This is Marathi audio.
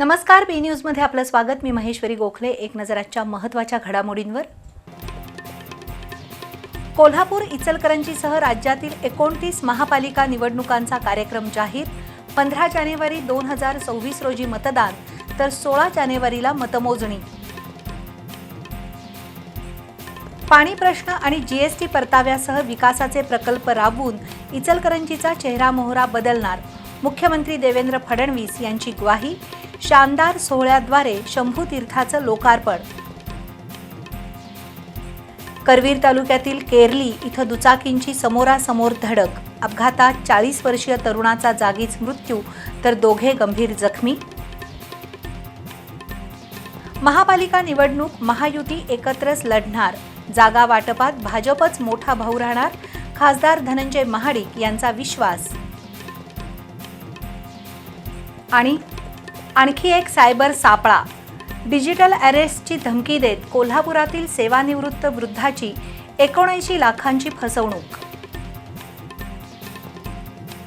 नमस्कार बी न्यूजमध्ये आपलं स्वागत. मी महेश्वरी गोखले. एक नजर आजच्या महत्त्वाच्या घडामोडींवर. कोल्हापूर इचलकरंजीसह राज्यातील एकोणतीस महापालिका निवडणुकांचा कार्यक्रम जाहीर. पंधरा जानेवारी दोन हजार सव्वीस रोजी मतदान तर सोळा जानेवारीला मतमोजणी. पाणी प्रश्न आणि जीएसटी परताव्यासह विकासाचे प्रकल्प राबवून इचलकरंजीचा चेहरा मोहरा बदलणार. मुख्यमंत्री देवेंद्र फडणवीस यांची ग्वाही. शानदार सोहळ्याद्वारे शंभू तीर्थाचं लोकार्पण. करवीर तालुक्यातील केरली इथं दुचाकींची समोरासमोर धडक. अपघातात चाळीस वर्षीय तरुणाचा जागीच मृत्यू तर दोघे गंभीर जखमी. महापालिका निवडणूक महायुती एकत्रच लढणार. जागा वाटपात भाजपच मोठा भाऊ राहणार खासदार धनंजय महाडिक यांचा विश्वास. आणि आणखी एक सायबर सापळा. डिजिटल अरेस्टची धमकी देत कोल्हापुरातील सेवानिवृत्त वृद्धाची एकोणऐंशी लाखांची फसवणूक.